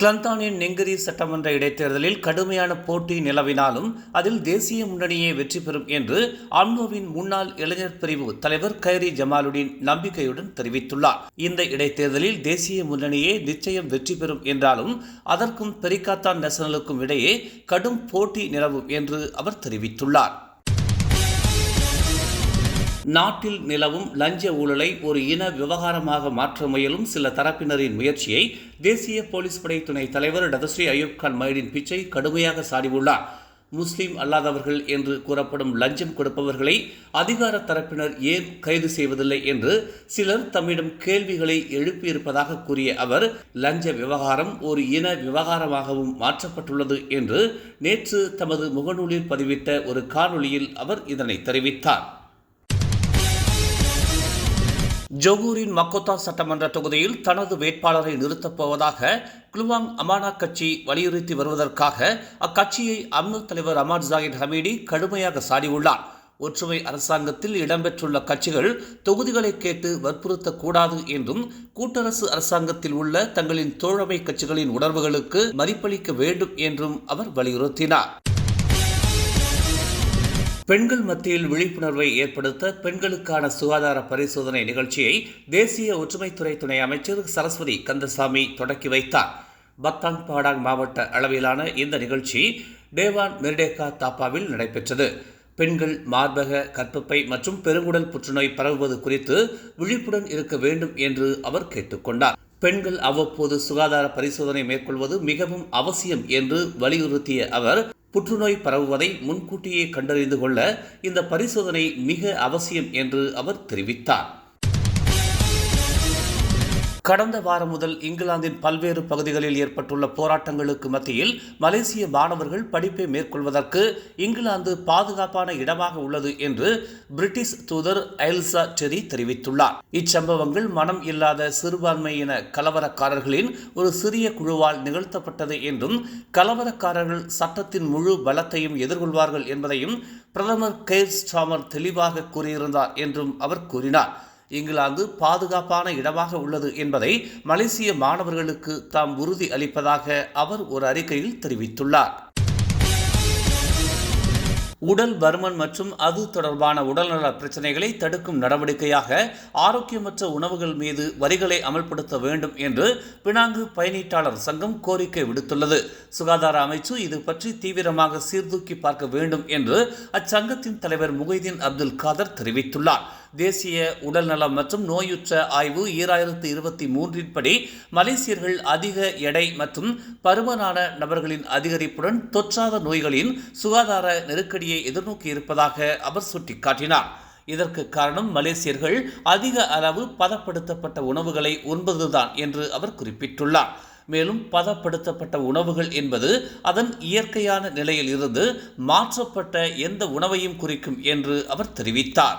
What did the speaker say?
கிளந்தானின் நெங்கரி சட்டமன்ற இடைத்தேர்தலில் கடுமையான போட்டி நிலவினாலும் அதில் தேசிய முன்னணியே வெற்றி பெறும் என்று அம்னோவின் முன்னாள் இளைஞர் பிரிவு தலைவர் கைரி ஜமாலுடன் நம்பிக்கையுடன் தெரிவித்துள்ளார். இந்த இடைத்தேர்தலில் தேசிய முன்னணியே நிச்சயம் வெற்றி பெறும் என்றாலும் அதற்கும் பெரிகாத்தான் நேஷனலுக்கும் இடையே கடும் போட்டி நிலவும் என்று அவர் தெரிவித்துள்ளார். நாட்டில் நிலவும் லஞ்ச ஊழலை ஒரு இன விவகாரமாக மாற்ற முயலும் சில தரப்பினரின் முயற்சியை தேசிய போலீஸ் படை துணை தலைவர் டதஸ்ரீ அயூப் கான் மைடின் பிச்சை கடுமையாக சாடியுள்ளார். முஸ்லீம் அல்லாதவர்கள் என்று கூறப்படும் லஞ்சம் கொடுப்பவர்களை அதிகார தரப்பினர் ஏன் கைது செய்வதில்லை என்று சிலர் தம்மிடம் கேள்விகளை எழுப்பியிருப்பதாக கூறிய அவர் லஞ்ச விவகாரம் ஒரு இன விவகாரமாகவும் மாற்றப்பட்டுள்ளது என்று நேற்று தமது முகநூலில் பதிவிட்ட ஒரு காணொளியில் அவர் இதனை தெரிவித்தார். ஜொகூரின் மக்கோத்தா சட்டமன்ற தொகுதியில் தனது வேட்பாளரை நிறுத்தப் போவதாக குலுவாங் அமானா கட்சி வலியுறுத்தி வருவதற்காக அக்கட்சியை அம்னு தலைவர் அமர் ஜாகிர் ஹமீடி கடுமையாக சாடியுள்ளார். ஒற்றுமை அரசாங்கத்தில் இடம்பெற்றுள்ள கட்சிகள் தொகுதிகளை கேட்டு வற்புறுத்தக்கூடாது என்றும் கூட்டரசு அரசாங்கத்தில் உள்ள தங்களின் தோழமை கட்சிகளின் உணர்வுகளுக்கு மதிப்பளிக்க வேண்டும் என்றும் அவர் வலியுறுத்தினார். பெண்கள் மத்தியில் விழிப்புணர்வை ஏற்படுத்த பெண்களுக்கான சுகாதார பரிசோதனை நிகழ்ச்சியை தேசிய ஒற்றுமைத்துறை துணை அமைச்சர் சரஸ்வதி கந்தசாமி தொடக்கி வைத்தார். பத்தாங் பாடாங் மாவட்ட அளவிலான இந்த நிகழ்ச்சி டேவான் மெர்டேகா தாப்பாவில் நடைபெற்றது. பெண்கள் மார்பக கற்பப்பை மற்றும் பெருங்குடல் புற்றுநோய் பரவுவது குறித்து விழிப்புடன் இருக்க வேண்டும் என்று அவர் கேட்டுக்கொண்டார் பெண்கள் அவ்வப்போது சுகாதார பரிசோதனை மேற்கொள்வது மிகவும் அவசியம் என்று வலியுறுத்திய அவர் புற்றுநோய் பரவுவதை முன்கூட்டியே கண்டறிந்து கொள்ள இந்த பரிசோதனை மிக அவசியம் என்று அவர் தெரிவித்தார். கடந்த வாரம் முதல் இங்கிலாந்தின் பல்வேறு பகுதிகளில் ஏற்பட்டுள்ள போராட்டங்களுக்கு மத்தியில் மலேசிய மாணவர்கள் படிப்பை மேற்கொள்வதற்கு இங்கிலாந்து பாதுகாப்பான இடமாக உள்ளது என்று பிரிட்டிஷ் தூதர் ஐல்சா டெரி தெரிவித்துள்ளார். இச்சம்பவங்கள் மனம் இல்லாத சிறுபான்மையின கலவரக்காரர்களின் ஒரு சிறிய குழுவால் நிகழ்த்தப்பட்டது என்றும் கலவரக்காரர்கள் சட்டத்தின் முழு பலத்தையும் எதிர்கொள்வார்கள் என்பதையும் பிரதமர் கெய்ர் ஸ்டாமர் தெளிவாக கூறியிருந்தார் என்றும் அவர் கூறினார். இங்கிலாந்து பாதுகாப்பான இடமாக உள்ளது என்பதை மலேசிய மாணவர்களுக்கு தாம் உறுதி அளிப்பதாக அவர் ஒரு அறிக்கையில் தெரிவித்துள்ளார். உடல் பருமன் மற்றும் அது தொடர்பான உடல்நல பிரச்சனைகளை தடுக்கும் நடவடிக்கையாக ஆரோக்கியமற்ற உணவுகள் மீது வரிகளை அமல்படுத்த வேண்டும் என்று பினாங்கு பயணீட்டாளர் சங்கம் கோரிக்கை விடுத்துள்ளது. சுகாதார அமைச்சு இது பற்றி தீவிரமாக சீர்தூக்கி பார்க்க வேண்டும் என்று அச்சங்கத்தின் தலைவர் முகைதீன் அப்துல் காதர் தெரிவித்துள்ளார். தேசிய உடல்நலம் மற்றும் நோயுற்ற ஆய்வு ஈராயிரத்து இருபத்தி மூன்றின் படி மலேசியர்கள் அதிக எடை மற்றும் பருமனான நபர்களின் அதிகரிப்புடன் தொற்றாத நோய்களின் சுகாதார நெருக்கடியை எதிர்நோக்கி இருப்பதாக அவர் சுட்டிக்காட்டினார். இதற்கு காரணம் மலேசியர்கள் அதிக அளவு பதப்படுத்தப்பட்ட உணவுகளை உண்பதுதான் என்று அவர் குறிப்பிட்டுள்ளார். மேலும் பதப்படுத்தப்பட்ட உணவுகள் என்பது அதன் இயற்கையான நிலையில் இருந்து மாற்றப்பட்ட எந்த உணவையும் குறிக்கும் என்று அவர் தெரிவித்தார்.